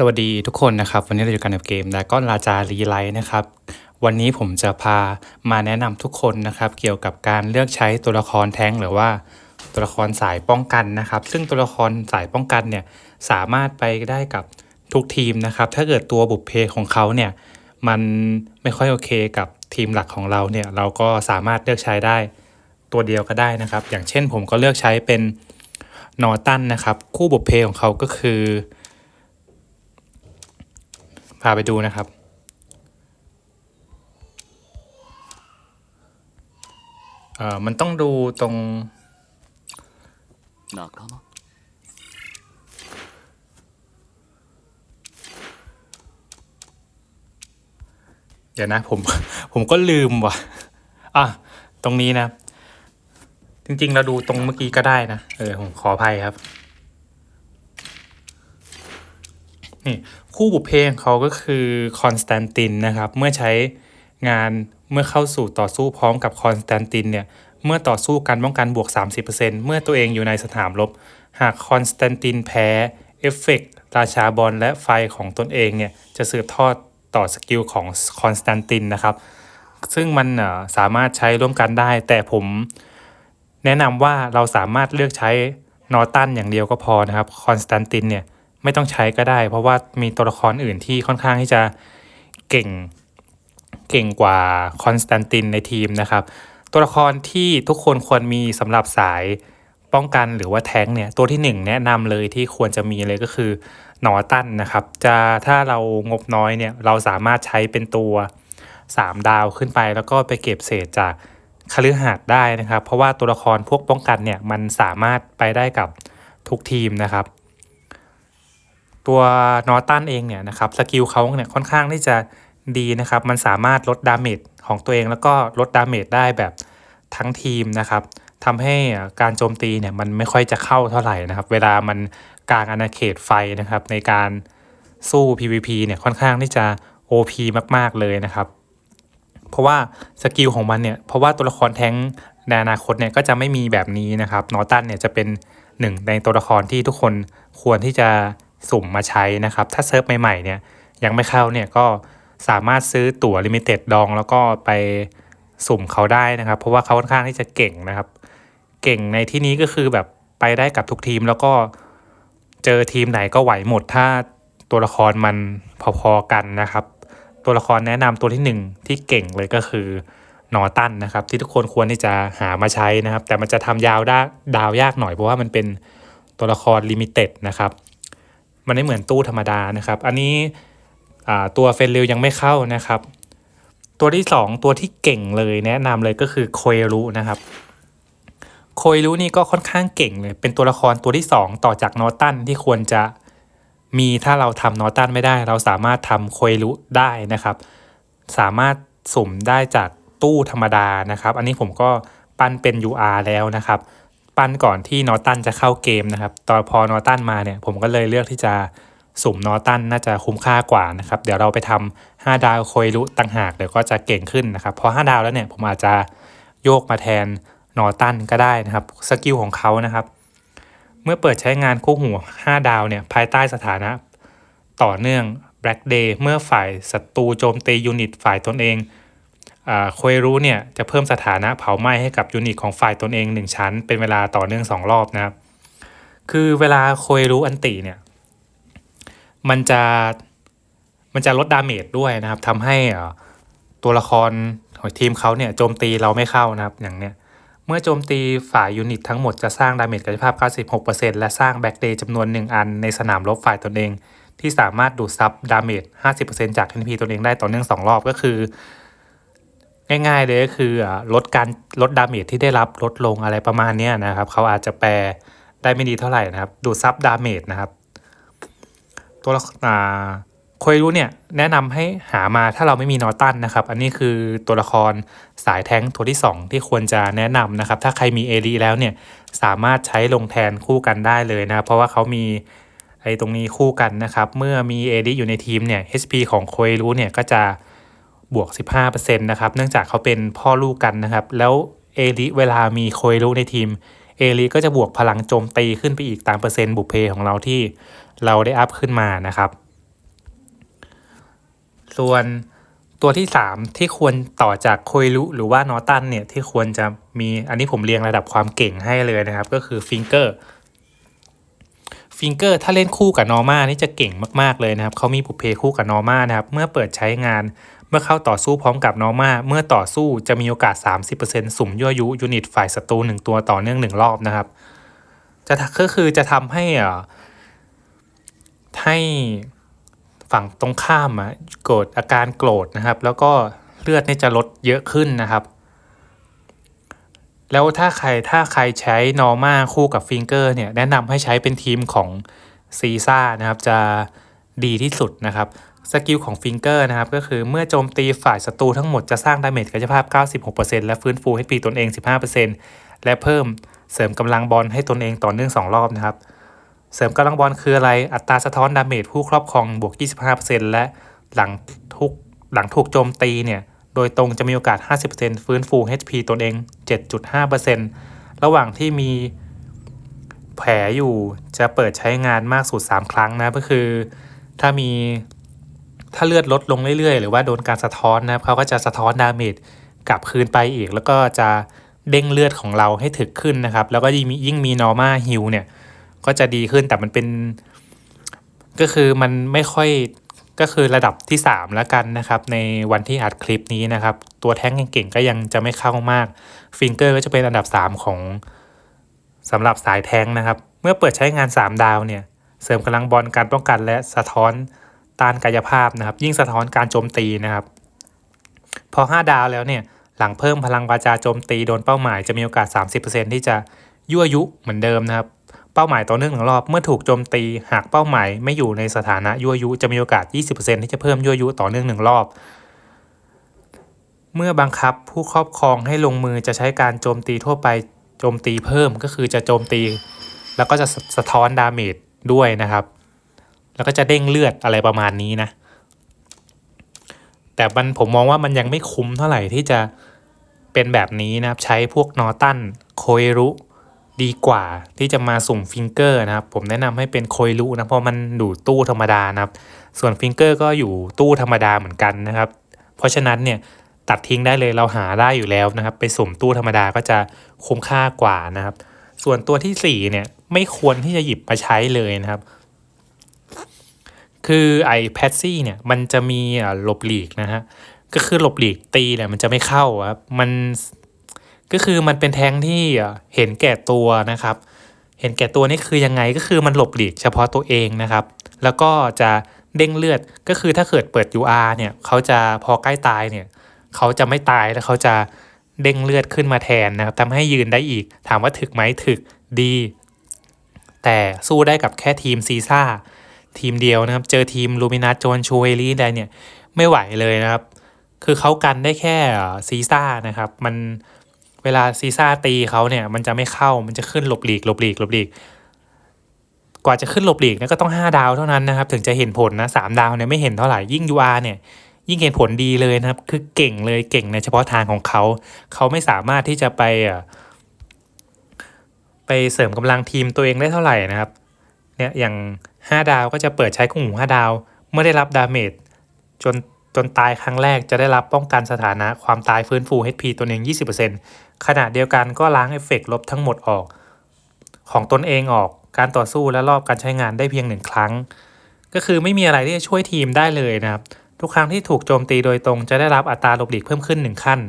สวัสดีทุกคนนะครับ วันนี้เราอยู่กันกับเกมดากอนราจารีไลท์นะครับ วันนี้ผมจะพามาแนะนำทุกคนนะครับ เกี่ยวกับการเลือกใช้ตัวละครแท้งหรือว่าตัวละครสายป้องกันนะครับ ซึ่งตัวละครสายป้องกันเนี่ยสามารถไปได้กับทุกทีมนะครับ ถ้าเกิดตัวบุพเพของเขาเนี่ยมันไม่ค่อยโอเคกับทีมหลักของเราเนี่ยเราก็สามารถเลือกใช้ได้ตัวเดียวก็ได้นะครับ อย่างเช่นผมก็เลือกใช้เป็นนอตันนะครับ คู่บุพเพของเขาก็คือ พาไปดูนะครับ เอ่อ มันต้องดูตรง仲間เดี๋ยวนะผมผมก็ลืมว่ะ อะ ตรงนี้นะ จริง ๆ เราดูตรงเมื่อกี้ก็ได้นะ เออ ผมขออภัยครับ นี่ คู่บุเพของเขาก็คือคอนสแตนตินนะครับเมื่อใช้งานเมื่อเข้าสู่ต่อสู้พร้อมกับคอนสแตนตินเนี่ยเมื่อต่อสู้การป้องกันบวก 30%เมื่อตัวเองอยู่ในสนามรบหากคอนสแตนตินแพ้เอฟเฟกต์ราชาบอลและไฟของตนเองเนี่ยจะสืบทอดต่อสกิลของคอนสแตนตินนะครับ ซึ่งมันสามารถใช้ร่วมกันได้ แต่ผมแนะนำว่าเราสามารถเลือกใช้นอตันอย่างเดียวก็พอนะครับคอนสแตนตินเนี่ย ไม่ต้องใช้ก็ได้ เพราะว่ามีตัวละครอื่นที่ค่อนข้างที่จะเก่งเก่งกว่าคอนสแตนตินในทีมนะครับ ตัวละครที่ทุกคนควรมีสำหรับสายป้องกันหรือว่าแท้งเนี่ยตัวที่หนึ่งแนะนำเลยที่ควรจะมีเลยก็คือนอตันนะครับ จะถ้าเรางบน้อยเนี่ยเราสามารถใช้เป็นตัว 3 ดาวขึ้นไป แล้วก็ไปเก็บเศษจากคฤหาสน์ได้นะครับ เพราะว่าตัวละครพวกป้องกันเนี่ยมันสามารถไปได้กับทุกทีมนะครับ ตัวนอตันเองเนี่ยนะครับสกิลเขาเนี่ยค่อนข้างที่จะดีนะครับ มันสามารถลดดาเมจของตัวเองแล้วก็ลดดาเมจได้แบบทั้งทีมนะครับทำให้การโจมตีเนี่ยมันไม่ค่อยจะเข้าเท่าไหร่นะครับ เวลามันกลางอาณาเขตไฟนะครับ ในการสู้ PVP เนี่ยค่อนข้างที่จะ OP มากๆเลยนะครับ เพราะว่าสกิลของมันเนี่ยเพราะว่าตัวละครแท้งในอนาคตเนี่ยก็จะไม่มีแบบนี้นะครับนอตันเนี่ยจะเป็นหนึ่งในตัวละครที่ทุกคนควรที่จะ สุ่มมาใช้นะครับ ถ้าเซิร์ฟใหม่ๆเนี่ยยังไม่เข้าเนี่ยก็สามารถซื้อตั๋วลิมิเต็ดดอง แล้วก็ไปสุ่มเขาได้นะครับ เพราะว่าเขาค่อนข้างที่จะเก่งนะครับ เก่งในที่นี้ก็คือแบบไปได้กับทุกทีมแล้วก็เจอทีมไหนก็ไหวหมด ถ้าตัวละครมันพอๆกันนะครับ ตัวละครแนะนำตัวที่หนึ่งที่เก่งเลยก็คือนอตันนะครับ ที่ทุกคนควรที่จะหามาใช้นะครับ แต่มันจะทำยาวได้ดาวยากหน่อยเพราะว่ามันเป็นตัวละครลิมิเต็ดนะครับ มันไม่เหมือนตู้ธรรมดานะครับ อันนี้ตัวเฟนริลยังไม่เข้านะครับ ตัวที่สองตัวที่เก่งเลยแนะนำเลยก็คือโคเอรุนะครับโคเอรุนี่ก็ค่อนข้างเก่งเลย เป็นตัวละครตัวที่ 2 ต่อจากนอตันที่ควรจะมีถ้าเราทำนอตันไม่ได้ เราสามารถทำโคเอรุได้นะครับ สามารถสุ่มได้จากตู้ธรรมดานะครับ อันนี้ผมก็ปั้นเป็น UR แล้วนะครับ ปั้นก่อนที่นอตันจะเข้าเกมนะครับ ตอนพอนอตันมาเนี่ยผมก็เลยเลือกที่จะสุ่มนอตันน่าจะคุ้มค่ากว่านะครับ เดี๋ยวเราไปทำ5ดาวโคเอรุต่างหากเดี๋ยวก็จะเก่งขึ้นนะครับ พอ 5 ดาวแล้วเนี่ยผมอาจจะโยกมาแทนนอตันก็ได้นะครับสกิลของเขานะครับ เมื่อเปิดใช้งานคู่หู5ดาวเนี่ยภายใต้สถานะต่อเนื่อง Black Day เมื่อฝ่ายศัตรูโจมตียูนิตฝ่ายตนเอง โคเอรุเนี่ยจะเพิ่มสถานะเผาไหม้ให้กับยูนิตของฝ่ายตนเอง 1 ชั้น เป็นเวลาต่อเนื่อง 2 รอบนะครับ คือเวลาโคเอรุอันติเนี่ยมันจะมันจะลดดาเมจด้วยนะครับทำให้ตัวละครของทีมเขาเนี่ยโจมตีเราไม่เข้านะครับอย่างเนี้ยเมื่อโจมตีฝ่ายยูนิตทั้งหมดจะสร้างดาเมจกายภาพ 96%และสร้างแบ็กเดย์จำนวน 1 อันในสนามรบฝ่ายตนเอง ที่สามารถดูดซับดาเมจ 50%จาก TP ตนเองได้ต่อเนื่อง 2 รอบก็คือ ง่ายๆเลยก็คือลดการลดดาเมจที่ได้รับลดลงอะไรประมาณนี้นะครับเขาอาจจะแปลได้ไม่ดีเท่าไหร่นะครับ ดูซับดาเมจนะครับ ตัวอ่าโคยรู้เนี่ยแนะนำให้หามาถ้าเราไม่มีนอตันนะครับ อันนี้คือตัวละครสายแท้งตัวที่ 2 ที่ควรจะแนะนำนะครับ ถ้าใครมีเอลีแล้วเนี่ยสามารถใช้ลงแทนคู่กันได้เลยนะเพราะว่าเขามีไอ้ตรงนี้คู่กันนะครับ เมื่อมีเอลีอยู่ในทีมเนี่ย HP ของโคยรู้เนี่ยก็จะ บวก 15%นะครับเนื่องจากเขาเป็นพ่อลูกกันนะครับ แล้วเอลีเวลามีโคยรู้ในทีมเอลีก็จะบวกพลังโจมตีขึ้นไปอีกตามเปอร์เซ็นต์บุพเพของเราที่เราได้อัพขึ้นมานะครับ ส่วนตัวที่ 3 ที่ควรต่อจากโคยรุหรือว่านอตันเนี่ยที่ควรจะมีอันนี้ผมเรียงระดับความเก่งให้เลยนะครับ ก็คือฟิงเกอร์ฟิงเกอร์ถ้าเล่นคู่กับนอร์มานี่จะเก่งมาก ๆ เลยนะครับเขามีปุเพคู่กับนอร์มานะครับ เมื่อเปิดใช้งาน เมื่อเข้าต่อสู้พร้อมกับนอร์มาเมื่อต่อสู้จะมีโอกาส 30%สุ่มยั่วยุยูนิตฝ่ายศัตรู1ตัวต่อเนื่อง 1 รอบนะครับ จะก็คือจะทำให้อ่าให้ฝั่งตรงข้ามอะโกรธอาการโกรธนะครับ แล้วก็เลือดนี่จะลดเยอะขึ้นนะครับ แล้วถ้าใครถ้าใครใช้นอร์มาคู่กับฟิงเกอร์เนี่ยแนะนำให้ใช้เป็นทีมของซีซ่านะครับจะดีที่สุดนะครับ สกิลของฟิงเกอร์นะครับก็คือเมื่อโจมตีฝ่ายศัตรูทั้งหมดจะสร้างดาเมจกายภาพ 96%และฟื้นฟู HP ตนเอง 15%และเพิ่มเสริมกำลังบอลให้ตนเองต่อเนื่อง 2 รอบนะครับ เสริมกำลังบอลคืออะไรอัตราสะท้อนดาเมจผู้ครอบครองบวก 25%และหลังทุกหลังถูกโจมตีเนี่ยโดยตรงจะมีโอกาส 50%ฟื้นฟู HP ตนเอง 7.5%ระหว่างที่มีแผลอยู่จะเปิดใช้งานมากสุด 3 ครั้งนะก็คือ ถ้ามี ถ้าเลือดลดลงเรื่อยๆ หรือว่าโดนการสะท้อนนะครับเขาก็จะสะท้อนดาเมจกลับคืนไปอีก แล้วก็จะเด้งเลือดของเราให้ถึกขึ้นนะครับ แล้วก็ยิ่งมียิ่งมีนอร์มาฮิลเนี่ย ก็จะดีขึ้นแต่มันเป็น ก็คือมันไม่ค่อยก็คือระดับที่ 3 แล้วกันนะครับ ในวันที่อัดคลิปนี้นะครับ ตัวแท้งเก่งๆก็ยังจะไม่เข้ามากฟิงเกอร์ก็จะเป็นอันดับ 3 ของสำหรับสายแท้งนะครับ เมื่อเปิดใช้งาน 3 ดาวเนี่ย เสริมกำลังบอลการป้องกันและสะท้อน ต้านกายภาพนะครับ ยิ่งสะท้อนการโจมตีนะครับ พอ 5 ดาวแล้วเนี่ยหลังเพิ่มพลังวาจาโจมตีโดนเป้าหมายจะมีโอกาส 30%ที่จะยั่วยุเหมือนเดิมนะครับ เป้าหมายต่อเนื่องหนึ่งรอบเมื่อถูกโจมตี หากเป้าหมายไม่อยู่ในสถานะยั่วยุจะมีโอกาส 20%ที่จะเพิ่มยั่วยุต่อเนื่องหนึ่งรอบ เมื่อบังคับผู้ครอบครองให้ลงมือจะใช้การโจมตีทั่วไปโจมตีเพิ่มก็คือจะโจมตี แล้วก็จะสะท้อนดาเมจด้วยนะครับ แล้วก็จะเด้งเลือดอะไรประมาณนี้นะ แต่มันผมมองว่ามันยังไม่คุ้มเท่าไหร่ที่จะเป็นแบบนี้นะครับใช้พวกนอตันโคยรุดีกว่าที่จะมาสุ่มฟิงเกอร์นะครับ ผมแนะนำให้เป็นโคยรุนะเพราะมันดูตู้ธรรมดานะครับ ส่วนฟิงเกอร์ก็อยู่ตู้ธรรมดาเหมือนกันนะครับ เพราะฉะนั้นเนี่ยตัดทิ้งได้เลยเราหาได้อยู่แล้วนะครับ ไปสุ่มตู้ธรรมดาก็จะคุ้มค่ากว่านะครับ ส่วนตัวที่4เนี่ยไม่ควรที่จะหยิบมาใช้เลยนะครับ คือไอแพซซี่เนี่ยมันจะมีหลบหลีกนะฮะก็คือหลบหลีกตีเนี่ยมันจะไม่เข้าครับมันก็คือมันเป็นแท้งที่เห็นแก่ตัวนะครับ เห็นแก่ตัวนี่คือยังไงก็คือมันหลบหลีกเฉพาะตัวเองนะครับ แล้วก็จะเด้งเลือดก็คือถ้าเกิดเปิด UR เนี่ยเขาจะพอใกล้ตายเนี่ยเขาจะไม่ตายแล้วเขาจะเด้งเลือดขึ้นมาแทนนะครับทำให้ยืนได้อีก ถามว่าถึกไหมถึกดี แต่สู้ได้กับแค่ทีมซีซ่า ทีมเดียวนะครับ เจอทีมลูมินาโจนชูเอลี่ไดเนี่ยไม่ไหวเลยนะครับ คือเขากันได้แค่ซีซ่านะครับ มันเวลาซีซ่าตีเขาเนี่ยมันจะไม่เข้ามันจะขึ้นหลบหลีกหลบหลีกหลบหลีก กว่าจะขึ้นหลบหลีกเนี่ยก็ต้อง 5 ดาวเท่านั้นนะครับ ถึงจะเห็นผลนะสดาวเนี่ยไม่เห็นเท่าไหร่ยิ่ง UR เนี่ยยิ่งเห็นผลดีเลยนะครับ คือเก่งเลยเก่งในเฉพาะทางของเขา เขาไม่สามารถที่จะไปไปเสริมกำลังทีมตัวเองได้เท่าไหร่นะครับ เนี่ยอย่าง 5 ดาวก็จะเปิดใช้คู่หู 5 ดาว เมื่อได้รับดาเมจจนจนตายครั้งแรกจะได้รับป้องกันสถานะความตายฟื้นฟู HP ตัวเอง 20%ขณะเดียวกันก็ล้างเอฟเฟกลบทั้งหมดออก ของตนเองออกการต่อสู้และรอบการใช้งานได้เพียงหนึ่งครั้ง ก็คือไม่มีอะไรที่จะช่วยทีมได้เลยนะครับ ทุกครั้งที่ถูกโจมตีโดยตรงจะได้รับอัตราหลบหลีกเพิ่มขึ้น 1 ขั้น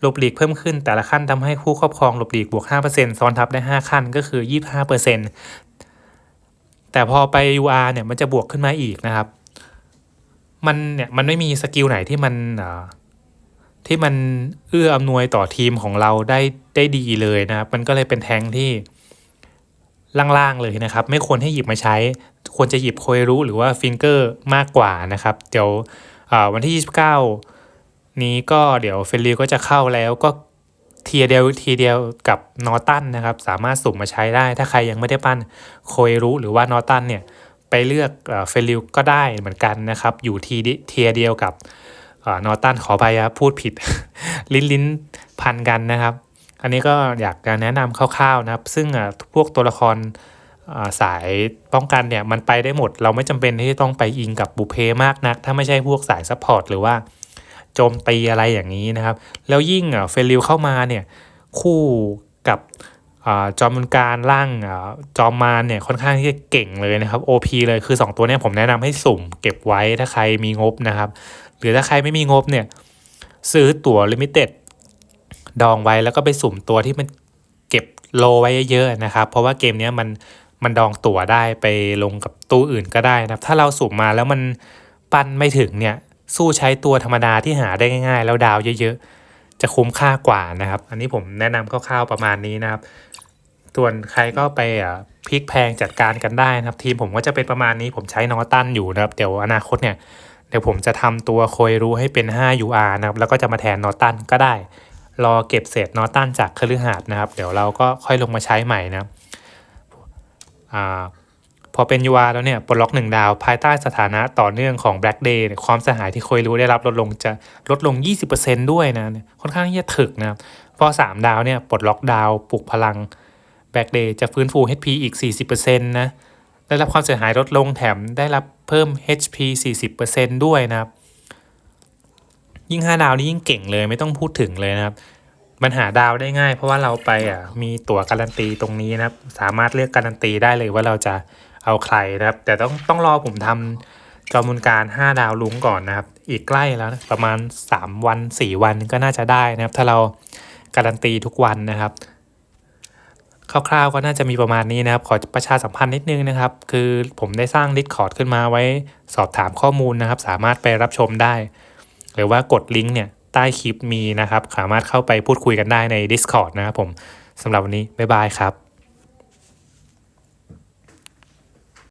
หลบหลีกเพิ่มขึ้นแต่ละขั้นทำให้ผู้ครอบครองหลบหลีกบวก 5%ซ้อนทับได้ 5 ขั้นก็คือ 25% แต่พอไป UR เนี่ยมันจะบวกขึ้นมาอีกนะครับ มันเนี่ยมันไม่มีสกิลไหนที่มันที่มันเอื้ออำนวยต่อทีมของเราได้ได้ดีเลยนะครับ มันก็เลยเป็นแทงที่ล่างๆเลยนะครับ ไม่ควรให้หยิบมาใช้ ควรจะหยิบโคยรุหรือว่าฟิงเกอร์มากกว่านะครับ เดี๋ยววันที่ 29 นี้ก็เดี๋ยวเฟลลิวก็จะเข้าแล้วก็ ทีเดียวทีเดียวกับนอตันนะครับ สามารถสุ่มมาใช้ได้ ถ้าใครยังไม่ได้ปั้นโคยรุหรือว่านอตันเนี่ย ไปเลือกเฟลิวก็ได้เหมือนกันนะครับ อยู่ทีเทียเดียวกับนอตันขอพายพูดผิด ลิ้นลิ้นพันกันนะครับ อันนี้ก็อยากจะแนะนำคร่าวๆนะครับ ซึ่งพวกตัวละครสายป้องกันเนี่ยมันไปได้หมด เราไม่จำเป็นที่ต้องไปอิงกับบุเพมากนัก ถ้าไม่ใช่พวกสายซัพพอร์ตหรือว่า โจมตีอะไรอย่างนี้นะครับ แล้วยิ่งอะเฟลิวเข้ามาเนี่ยคู่กับอาจอมมุนการร่างอาจอมมารเนี่ยค่อนข้างที่จะเก่งเลยนะครับ OP เลยคือ 2 ตัวเนี้ผมแนะนำให้สุ่มเก็บไว้ถ้าใครมีงบนะครับ หรือถ้าใครไม่มีงบเนี่ยซื้อตั๋วลิมิเต็ดดองไว้แล้วก็ไปสุ่มตัวที่มันเก็บโลไว้เยอะๆนะครับ เพราะว่าเกมเนี้ยมันมันดองตั๋วได้ไปลงกับตู้อื่นก็ได้นะครับ ถ้าเราสุ่มมาแล้วมันปั้นไม่ถึงเนี่ย สู้ใช้ตัวธรรมดาที่หาได้ง่าย ๆ แล้วดาวเยอะๆ จะคุ้มค่ากว่านะครับ อันนี้ผมแนะนำคร่าวๆประมาณนี้นะครับ ส่วนใครก็ไปพลิกแพงจัดการกันได้นะครับ ทีมผมก็จะเป็นประมาณนี้ผมใช้นอตันอยู่นะครับ เดี๋ยวอนาคตเนี่ยเดี๋ยวผมจะทำตัวโคยรู้ให้เป็น 5 UR นะครับ แล้วก็จะมาแทนนอตันก็ได้ รอเก็บเศษนอตันจากคฤหาสน์นะครับ เดี๋ยวเราก็ค่อยลงมาใช้ใหม่นะครับอ่า พอเป็น UR แล้วเนี่ยปลดล็อก 1 ดาว ภายใต้สถานะต่อเนื่องของ Black Day เนี่ยความเสียหายที่โคยรู้ได้รับลดลงจะลดลง 20%ด้วยนะ ค่อนข้างที่จะถึกนะพอ 3 ดาวเนี่ยปลดล็อกดาวปลุกพลัง Black Day จะฟื้นฟู HP อีก 40%นะได้รับความเสียหายลดลงแถมได้รับเพิ่ม HP 40%ด้วยนะครับยิ่ง 5 ดาวนี่ยิ่งเก่งเลยไม่ต้องพูดถึงเลยนะครับมันหาดาวได้ง่าย เพราะว่าเราไปอะมีตั๋วการันตีตรงนี้นะครับ สามารถเลือกการันตีได้เลยว่าเราจะ เอาใครนะครับ แต่ต้องต้องรอผมทำจอมูลการ 5 ดาวลุงก่อนนะครับ อีกใกล้แล้วนะประมาณ 3 วัน 4 วันก็น่าจะได้นะครับ ถ้าเราการันตีทุกวันนะครับคร่าวๆก็น่าจะมีประมาณนี้นะครับ ขอประชาสัมพันธ์นิดนึงนะครับ คือผมได้สร้าง Discord ขึ้นมาไว้สอบถามข้อมูลนะครับ สามารถไปรับชมได้ หรือว่ากดลิงก์เนี่ยใต้คลิปมีนะครับ สามารถเข้าไปพูดคุยกันได้ใน Discord นะครับผมสำหรับวันนี้ บ๊ายบายครับ